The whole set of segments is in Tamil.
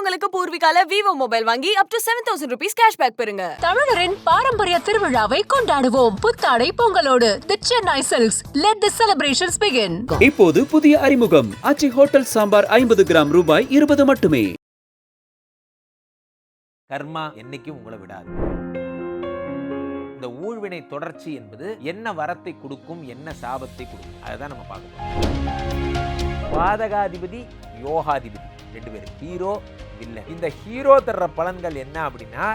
பொங்கலுக்கு பூர்விகால விவோ மொபைல் வாங்கி up to seven thousand rupees cashback பெறுங்க. தமிழரின் பாரம்பரிய திருவிழாவை கொண்டாடுவோம். புத்தாடை பொங்கலோடு. The Chennai silks let the celebrations begin இப்போது புதிய அறிமுகம். அச்சி ஹோட்டல் சாம்பார் ஐம்பது கிராம் ரூபாய் இருபது மட்டுமே. கர்மா என்னைக்கும் உங்களை விடாது. இந்த ஊழ்வினை தொடர்ச்சி என்பது என்ன வரத்தை கொடுக்கும் என்ன சாபத்தை கொடுக்கும் அதுதான் நம்ம பார்க்கணும் பாதகாதிபதி யோகாதிபதி. ரெண்டு பேரும் ஹீரோ வில்லன் இந்த ஹீரோ தர்ற பலன்கள் என்ன அப்படின்னா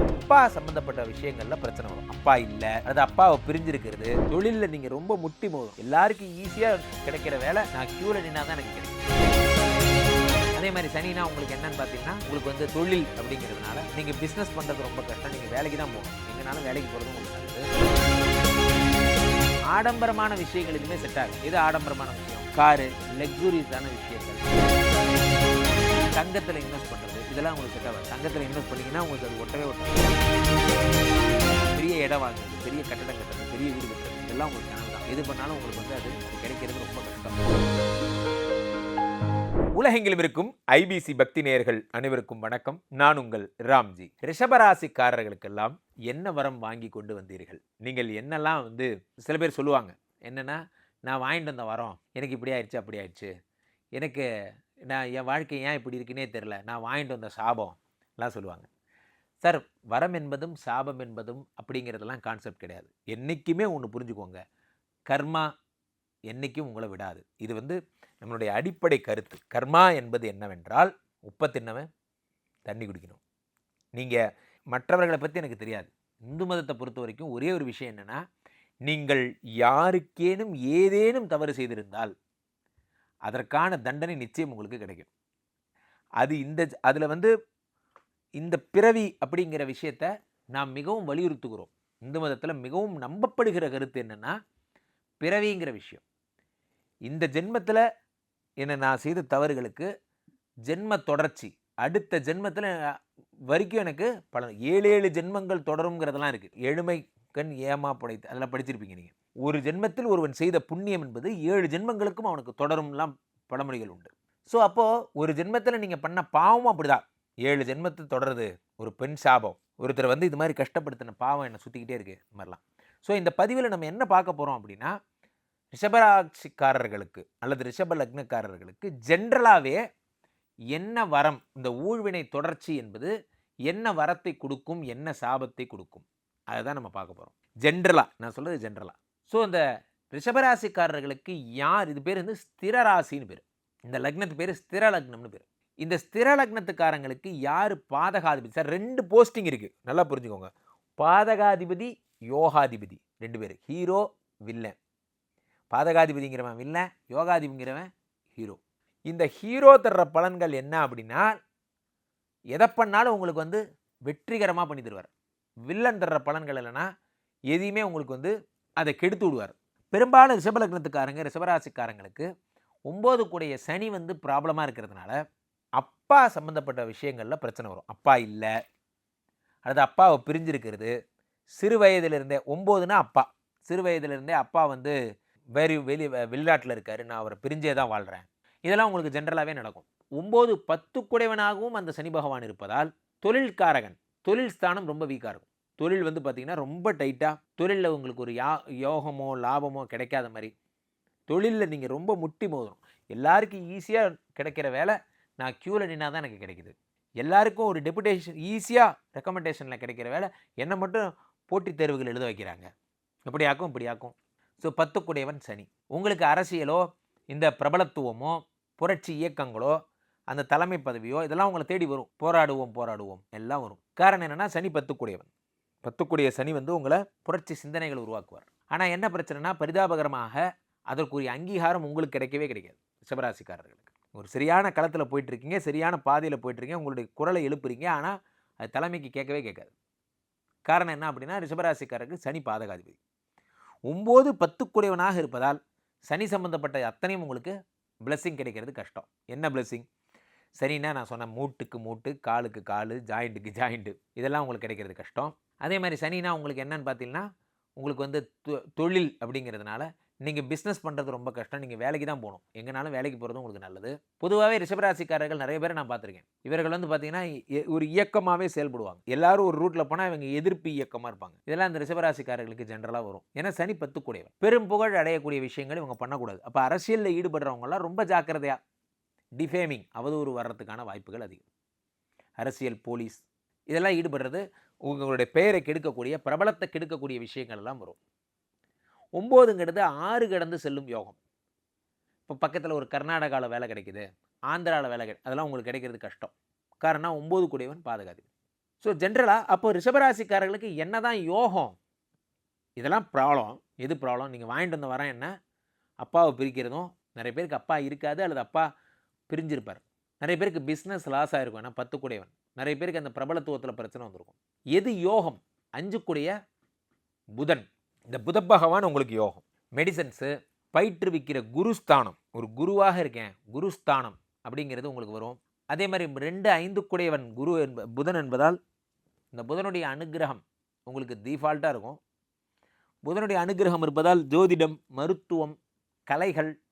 அப்பா சம்பந்தப்பட்ட விஷயங்கள்ல பிரச்சனை வரும். அப்பா இல்ல. அது அப்பாவை பிரிஞ்சிருக்கிறது. தொழிலில் நீங்க ரொம்ப முட்டி மோதும். எல்லாருக்கும் ஈஸியா கிடைக்கிற வேலை நான் கியூல நின்னா தான் எனக்கு கிடைக்கும். அதே மாதிரி சனினா உங்களுக்கு என்னன்னு பார்த்தீங்கன்னா உங்களுக்கு வந்து தொழில் அப்படிங்கிறதுனால நீங்கள் பிஸ்னஸ் பண்ணுறது ரொம்ப கஷ்டம். நீங்கள் வேலைக்கு தான் போகணும். எங்கனாலும் வேலைக்கு போகிறது உங்களுக்கு நல்லது. ஆடம்பரமான விஷயங்கள் எதுவுமே செட் ஆகும் எது ஆடம்பரமான விஷயம்? காரு லக்ஸூரியஸான விஷயங்கள். தங்கத்தில் இன்வெஸ்ட் பண்ணுறது இதெல்லாம் உங்களுக்கு செட் ஆகாது. தங்கத்தில் இன்வெஸ்ட் பண்ணீங்கன்னா உங்களுக்கு அது ஒட்டவே ஒட்டாது. பெரிய இடம் வாங்குறது பெரிய கட்டடம் கட்டுறது பெரிய வீடு கட்டுறது இதெல்லாம் உங்களுக்கு கனவு தான். எது பண்ணாலும் உங்களுக்கு வந்து அது கிடைக்கிறது ரொம்ப கஷ்டம். உலகெங்கிலும் இருக்கும் ஐபிசி பக்தி நேயர்கள் அனைவருக்கும் வணக்கம். நான் உங்கள் ராம்ஜி. ரிஷபராசிக்காரர்களுக்கெல்லாம் என்ன வரம் வாங்கி கொண்டு வந்தீர்கள்? நீங்கள் என்னெல்லாம் வந்து சில பேர் சொல்லுவாங்க என்னென்னா நான் வாங்கிட்டு வந்த வரோம் எனக்கு இப்படி ஆயிடுச்சு அப்படி ஆயிடுச்சு. எனக்கு நான் என் வாழ்க்கை ஏன் இப்படி இருக்குன்னே தெரில நான் வாங்கிட்டு வந்த சாபம் எல்லாம் சொல்லுவாங்க. சார் வரம் என்பதும் சாபம் என்பதும் அப்படிங்கிறதெல்லாம் கான்செப்ட் கிடையாது. என்றைக்குமே ஒன்று புரிஞ்சுக்கோங்க. கர்மா என்றைக்கும் உங்களை விடாது. இது வந்து நம்மளுடைய அடிப்படை கருத்து. கர்மா என்பது என்னவென்றால் உப்பை தின்னவன் தண்ணி குடிக்கணும். நீங்கள் மற்றவர்களை பற்றி எனக்கு தெரியாது. இந்து மதத்தை பொறுத்த வரைக்கும் ஒரே ஒரு விஷயம் என்னென்னா நீங்கள் யாருக்கேனும் ஏதேனும் தவறு செய்திருந்தால் அதற்கான தண்டனை நிச்சயம் உங்களுக்கு கிடைக்கும். அது இந்த அதில் வந்து இந்த பிறவி அப்படிங்கிற விஷயத்த நாம் மிகவும் வலியுறுத்துகிறோம். இந்து மதத்தில் மிகவும் நம்பப்படுகிற கருத்து என்னென்னா பிறவிங்கிற விஷயம். இந்த ஜென்மத்தில் என்னை நான் செய்த தவறுகளுக்கு ஜென்ம தொடர்ச்சி அடுத்த ஜென்மத்தில் வரைக்கும் எனக்கு பல ஏழு ஏழு ஜென்மங்கள் தொடருங்கிறதெல்லாம் இருக்குது எழுமை கண் ஏமா படைத்து அதெல்லாம் படிச்சிருப்பீங்க நீங்கள் ஒரு ஜென்மத்தில் ஒருவன் செய்த புண்ணியம் என்பது ஏழு ஜென்மங்களுக்கும் அவனுக்கு தொடரும்லாம் பழமொழிகள் உண்டு. ஸோ அப்போது ஒரு ஜென்மத்தில் நீங்கள் பண்ண பாவமும் அப்படிதான். ஏழு ஜென்மத்தை தொடருது ஒரு பெண் சாபம். ஒருத்தர் வந்து இது மாதிரி கஷ்டப்படுத்தின பாவம் என்னை சுற்றிக்கிட்டே இருக்குது இந்த மாதிரிலாம். ஸோ இந்த பதிவில் நம்ம என்ன பார்க்க போகிறோம் அப்படின்னா ரிஷபராட்சிக்காரர்களுக்கு அல்லது ரிஷப லக்னக்காரர்களுக்கு ஜென்ரலாகவே என்ன வரம் இந்த ஊழ்வினை தொடர்ச்சி என்பது என்ன வரத்தை கொடுக்கும் என்ன சாபத்தை கொடுக்கும்? அதை தான் நம்ம பார்க்க போகிறோம் ஜென்ரலாக நான் சொல்கிறது ஜென்ரலாக ஸோ இந்த ரிஷபராசிக்காரர்களுக்கு யார் இது பேர் வந்து ஸ்திர ராசின்னு பேர். இந்த லக்னத்து பேர் ஸ்திர லக்னம்னு பேர். இந்த ஸ்திர லக்னத்துக்காரங்களுக்கு யார் பாதகாதிபதி? சார் ரெண்டு போஸ்டிங் இருக்குது நல்லா புரிஞ்சுக்கோங்க. பாதகாதிபதி யோகாதிபதி ரெண்டு பேர். Hero villain. பாதகாதிபதிங்கிறவன் வில்லன் யோகாதிபதிங்கிறவன் ஹீரோ. இந்த ஹீரோ தர்ற பலன்கள் என்ன அப்படின்னா எதை பண்ணாலும் உங்களுக்கு வந்து வெற்றிகரமாக பண்ணி தருவார். வில்லன் தர்ற பலன்கள் இல்லைன்னா எதையுமே உங்களுக்கு வந்து அதை கெடுத்து விடுவார். பெரும்பாலும் ரிஷபலக்னத்துக்காரங்க ரிஷபராசிக்காரங்களுக்கு ஒம்பது கூடிய சனி வந்து ப்ராப்ளமாக இருக்கிறதுனால அப்பா சம்மந்தப்பட்ட விஷயங்களில் பிரச்சனை வரும். அப்பா இல்லை. அல்லது அப்பாவை பிரிஞ்சிருக்கிறது. சிறு வயதிலிருந்தே ஒம்போதுனா அப்பா. சிறு வயதிலிருந்தே அப்பா வந்து வேறு வெளி வெளிநாட்டில் இருக்காரு. நான் அவரை பிரிஞ்சே தான் வாழ்கிறேன் இதெல்லாம் உங்களுக்கு ஜென்ரலாகவே நடக்கும். ஒம்பது பத்து குடைவனாகவும் அந்த சனி பகவான் இருப்பதால் தொழில்காரகன் தொழில் ஸ்தானம் ரொம்ப வீக்காக இருக்கும். தொழில் வந்து பார்த்திங்கன்னா ரொம்ப டைட்டாக தொழிலில் உங்களுக்கு ஒரு யா யோகமோ லாபமோ கிடைக்காத மாதிரி. தொழிலில் நீங்கள் ரொம்ப முட்டி மோதும். எல்லாருக்கும் ஈஸியாக கிடைக்கிற வேலை நான் க்யூவில் நின்னா தான் எனக்கு கிடைக்குது. எல்லாருக்கும் ஒரு டெபுடேஷன் ஈஸியாக ரெக்கமெண்டேஷனில் கிடைக்கிற வேலை என்னை மட்டும் போட்டித் தேர்வுகள் எழுத வைக்கிறாங்க. இப்படியாக்கும் இப்படியாக்கும் ஸோ பத்துக்குடையவன் சனி. உங்களுக்கு அரசியலோ இந்த பிரபலத்துவமோ புரட்சி இயக்கங்களோ அந்த தலைமை பதவியோ இதெல்லாம் உங்களை தேடி வரும். போராடுவோம் போராடுவோம். எல்லாம் வரும். காரணம் என்னென்னா சனி பத்துக்குடையவன். பத்துக்குடைய சனி வந்து உங்களை புரட்சி சிந்தனைகள் உருவாக்குவார். ஆனால் என்ன பிரச்சனைனா பரிதாபகரமாக அதற்குரிய அங்கீகாரம் உங்களுக்கு கிடைக்கவே கிடைக்காது சிவராசிக்காரர்களுக்கு. ஒரு சரியான களத்தில் போயிட்டுருக்கீங்க சரியான பாதையில் போயிட்டுருக்கீங்க உங்களுடைய குரலை எழுப்புறீங்க ஆனால் அது தலைமைக்கு கேட்கவே கேட்காது. காரணம் என்ன அப்படின்னா ரிஷபராசிக்காரருக்கு சனி பாதகாதிபதி. ஒம்பது பத்துக்குடையவனாக இருப்பதால் சனி சம்பந்தப்பட்ட அத்தனையும் உங்களுக்கு பிளஸ்ஸிங் கிடைக்கிறது கஷ்டம். என்ன பிளஸ்ஸிங் சரின்னா நான் சொன்ன மூட்டுக்கு மூட்டு காலுக்கு கால் ஜாயிண்ட்டுக்கு ஜாயிண்ட்டு இதெல்லாம் உங்களுக்கு கிடைக்கிறது கஷ்டம். அதே மாதிரி சனினா உங்களுக்கு என்னன்னு பார்த்தீங்கன்னா உங்களுக்கு வந்து தொ- தொழில் அப்படிங்கிறதுனால நீங்கள் பிஸ்னஸ் பண்ணுறது ரொம்ப கஷ்டம். நீங்கள் வேலைக்கு தான் போகணும். எங்கேனாலும் வேலைக்கு போகிறது உங்களுக்கு நல்லது. பொதுவாகவே ரிஷபராசிக்காரர்கள் நிறைய பேரை நான் பார்த்துருக்கேன். இவர்கள் வந்து பார்த்தீங்கன்னா ஒரு இயக்கமாகவே செயல்படுவாங்க. எல்லாரும் ஒரு ரூட்டில் போனால் இவங்க எதிர்ப்பு இயக்கமாக இருப்பாங்க. இதெல்லாம் அந்த ரிஷபராசிக்காரர்களுக்கு ஜென்ரலாக வரும். ஏன்னா சனி பத்து பெரும் புகழ் அடையக்கூடிய விஷயங்கள் இவங்க பண்ணக்கூடாது. அப்போ அரசியலில் ஈடுபடுறவங்கலாம் ரொம்ப ஜாக்கிரதையாக டிஃபேமிங் அவதூறு வர்றதுக்கான வாய்ப்புகள் அதிகம். அரசியல் போலீஸ் இதெல்லாம் ஈடுபடுறது உங்களுடைய பெயரை கெடுக்கக்கூடிய பிரபலத்தை கெடுக்கக்கூடிய விஷயங்கள் எல்லாம் வரும். ஒம்போதுங்கிறது ஆறு கடந்து செல்லும் யோகம். இப்போ பக்கத்தில் ஒரு கர்நாடகாவில் வேலை கிடைக்குது ஆந்திராவில் வேலை கிடை அதெல்லாம் உங்களுக்கு கிடைக்கிறது கஷ்டம். காரணம் ஒம்பது கூடியவன் பாதுகாது. ஸோ ஜென்ரலாக அப்போ ரிஷபராசிக்காரர்களுக்கு என்ன தான் யோகம்? இதெல்லாம் ப்ராப்ளம் எது ப்ராப்ளம் நீங்கள் வாங்கிட்டு வந்த வரேன் என்ன? அப்பாவை பிரிக்கிறதும் நிறைய பேருக்கு அப்பா இருக்காது அல்லது அப்பா பிரிஞ்சிருப்பார். நிறைய பேருக்கு பிஸ்னஸ் லாஸ் ஆகிருக்கும் ஏன்னா பத்து கூடையவன் நிறைய பேருக்கு அந்த பிரபலத்துவத்தில் பிரச்சனை வந்திருக்கும். எது யோகம்? அஞ்சு கூடிய புதன். இந்த புத பகவான் உங்களுக்கு யோகம். மெடிசன்ஸு பயிற்றுவிக்கிற குருஸ்தானம். ஒரு குருவாக இருக்கேன். குருஸ்தானம் அப்படிங்கிறது உங்களுக்கு வரும். அதே மாதிரி ரெண்டு ஐந்து குடையவன் குரு என்ப புதன் என்பதால் இந்த புதனுடைய அனுக்கிரகம் உங்களுக்கு டிஃபால்ட்டாக இருக்கும். புதனுடைய அனுகிரகம் இருப்பதால் ஜோதிடம் மருத்துவம் கலைகள்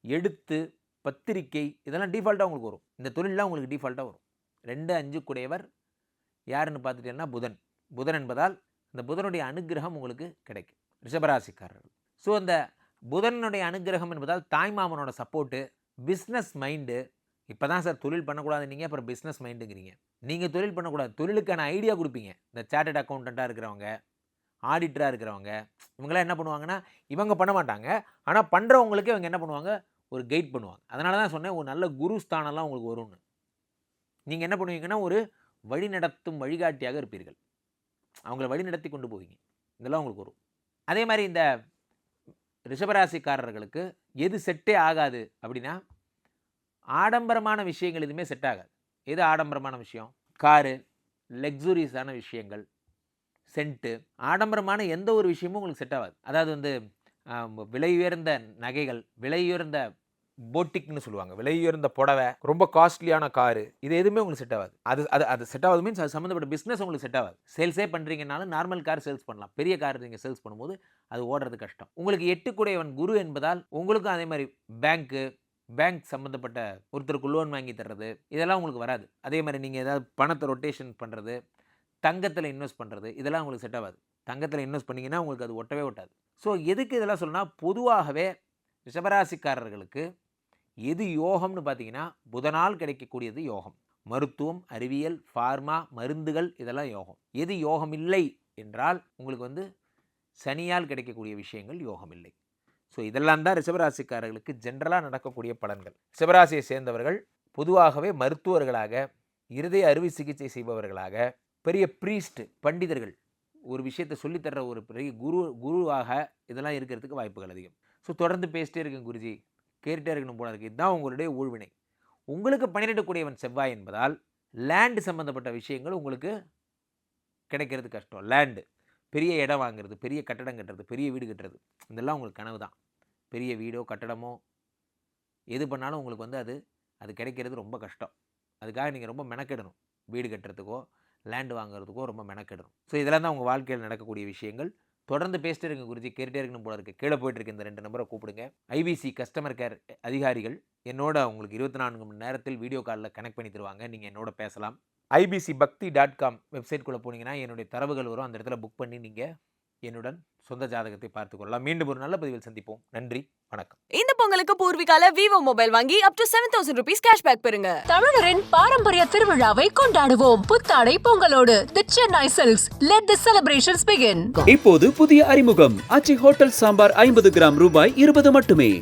எழுத்து பத்திரிக்கை இதெல்லாம் டிஃபால்ட்டாக உங்களுக்கு வரும். இந்த தொழிலெலாம் உங்களுக்கு டிஃபால்ட்டாக வரும். ரெண்டு அஞ்சு குடையவர் யாருன்னு பார்த்துட்டீங்கன்னா புதன். புதன் என்பதால் இந்த புதனுடைய அனுக்கிரகம் உங்களுக்கு கிடைக்கும். ரிஷபராசிக்காரர்கள். ஸோ அந்த புதனுடைய அனுக்கிரகம் என்பதால் தாய்மாமனோட சப்போர்ட்டு பிஸ்னஸ் மைண்டு இப்போ தான் சார் தொழில் பண்ணக்கூடாது நீங்கள் அப்புறம் பிஸ்னஸ் மைண்டுங்கிறீங்க நீங்கள் தொழில் பண்ணக்கூடாது. தொழிலுக்கான ஐடியா கொடுப்பீங்க. இந்த சார்ட்டட் அக்கௌண்டண்ட்டாக இருக்கிறவங்க ஆடிட்டராக இருக்கிறவங்க இவங்களாம் என்ன பண்ணுவாங்கன்னா இவங்க பண்ண மாட்டாங்க. ஆனால் பண்ணுறவங்களுக்கு இவங்க என்ன பண்ணுவாங்க? ஒரு கைட் பண்ணுவாங்க. அதனால தான் சொன்னேன் ஒரு நல்ல குரு ஸ்தானம்லாம் உங்களுக்கு வரும்னு. நீங்கள் என்ன பண்ணுவீங்கன்னா ஒரு வழி நடத்தும் வழிகாட்டியாக இருப்பீர்கள். அவங்கள வழி நடத்தி கொண்டு போவீங்க. இதெல்லாம் உங்களுக்கு வரும். அதே மாதிரி இந்த ரிஷபராசிக்காரர்களுக்கு எது செட்டே ஆகாது அப்படின்னா ஆடம்பரமான விஷயங்கள் எதுவுமே செட் ஆகாது. எது ஆடம்பரமான விஷயம்? காரு லக்ஸுரியஸான விஷயங்கள் சென்ட்டு ஆடம்பரமான எந்த ஒரு விஷயமும் உங்களுக்கு செட் ஆகாது. அதாவது வந்து விலை உயர்ந்த நகைகள் விலை உயர்ந்த போட்டிக்னு சொல்லுவாங்க. விலை உயர்ந்த புடவை ரொம்ப காஸ்ட்லியான காரு இது எதுவுமே உங்களுக்கு செட் ஆகாது. அது அது அது செட் ஆகாது மீன்ஸ் அது சம்மந்தப்பட்ட பிஸ்னஸ் உங்களுக்கு செட் ஆகாது. சேல்ஸே பண்ணுறீங்கனாலும் நார்மல் கார் சேல்ஸ் பண்ணலாம். பெரிய கார் நீங்கள் சேல்ஸ் பண்ணும்போது அது ஓடுறது கஷ்டம். உங்களுக்கு எட்டுக்குடையவன் குரு என்பதால் உங்களுக்கும் அதே மாதிரி பேங்க்கு பேங்க் சம்மந்தப்பட்ட ஒருத்தருக்கு லோன் வாங்கி தர்றது இதெல்லாம் உங்களுக்கு வராது. அதே மாதிரி நீங்கள் ஏதாவது பணத்தை ரொட்டேஷன் பண்ணுறது தங்கத்தில் இன்வெஸ்ட் பண்ணுறது இதெல்லாம் உங்களுக்கு செட் ஆகாது. தங்கத்தில் இன்வெஸ்ட் பண்ணிங்கன்னா உங்களுக்கு அது ஒட்டவே ஒட்டாது. ஸோ எதுக்கு இதெல்லாம் சொல்லணும்னா பொதுவாகவே ரிஷபராசிக்காரர்களுக்கு எது யோகம்னு பார்த்தீங்கன்னா புதனால் கிடைக்கக்கூடியது யோகம். மருத்துவம் அறிவியல் ஃபார்மா மருந்துகள் இதெல்லாம் யோகம். எது யோகம் இல்லை என்றால் உங்களுக்கு வந்து சனியால் கிடைக்கக்கூடிய விஷயங்கள் யோகம் இல்லை ஸோ இதெல்லாம் தான் ரிஷபராசிக்காரர்களுக்கு ஜென்ரலாக நடக்கக்கூடிய பலன்கள். ரிஷபராசியை சேர்ந்தவர்கள் பொதுவாகவே மருத்துவர்களாக இருதய அறுவை சிகிச்சை செய்பவர்களாக பெரிய ப்ரீஸ்ட் பண்டிதர்கள் ஒரு விஷயத்தை சொல்லித்தர்ற ஒரு பெரிய குரு குருவாக இதெல்லாம் இருக்கிறதுக்கு வாய்ப்புகள் அதிகம். ஸோ தொடர்ந்து பேசிட்டே இருக்கேன் குருஜி. கேட்டுட்டே இருக்கணும் போல இதுதான் உங்களுடைய ஊழ்வினை. உங்களுக்கு பன்னிரெண்டு செவ்வாய் என்பதால் லேண்டு சம்மந்தப்பட்ட விஷயங்கள் உங்களுக்கு கிடைக்கிறது கஷ்டம். லேண்டு பெரிய இடம் வாங்குறது பெரிய கட்டடம் கட்டுறது பெரிய வீடு கட்டுறது இதெல்லாம் உங்களுக்கு கனவு தான். பெரிய வீடோ கட்டடமோ எது பண்ணாலும் உங்களுக்கு வந்து அது அது கிடைக்கிறது ரொம்ப கஷ்டம். அதுக்காக நீங்கள் ரொம்ப மெனக்கெடணும். வீடு கட்டுறதுக்கோ லேண்டு வாங்குறதுக்கோ ரொம்ப மெனக்கெடணும். ஸோ இதெல்லாம் தான் உங்கள் வாழ்க்கையில் நடக்கக்கூடிய விஷயங்கள். தொடர்ந்து பேசிட்டே இருங்க குருஜி. கேட்டுட்டே இருக்கணும் போல இருக்கு. கீழே போயிட்டுருக்கு இந்த ரெண்டு நம்பரை கூப்பிடுங்க. ஐபிசி கஸ்டமர் கேர் அதிகாரிகள் என்னோட உங்களுக்கு இருபத்தி நான்கு மணி நேரத்தில் வீடியோ காலில் கனெக்ட் பண்ணி தருவாங்க. நீங்கள் என்னோட பேசலாம். ஐபிசி பக்தி டாட் காம் வெப்சைட்குள்ளே போனீங்கன்னா என்னுடைய தரவுகள் வரும். அந்த இடத்துல புக் பண்ணி நீங்கள் என்னுடன் சொந்த ஜாதகத்தை பார்த்துக் கொள்ளலாம். மீண்டும் ஒரு நல்ல பதிவில் சந்திப்போம். நன்றி வணக்கம். இந்த பொங்கலுக்கு பூர்விகால விவோ மொபைல் வாங்கி up to seven thousand rupees cashback பெறுங்க. தமிழரின் பாரம்பரிய திருவிழாவை கொண்டாடுவோம். புத்தாடை பொங்கலோடு. The Chennai silks let the celebrations begin இப்போது புதிய அறிமுகம். ஆச்சி ஹோட்டல் சாம்பார் ஐம்பது கிராம் ரூபாய் இருபது மட்டுமே.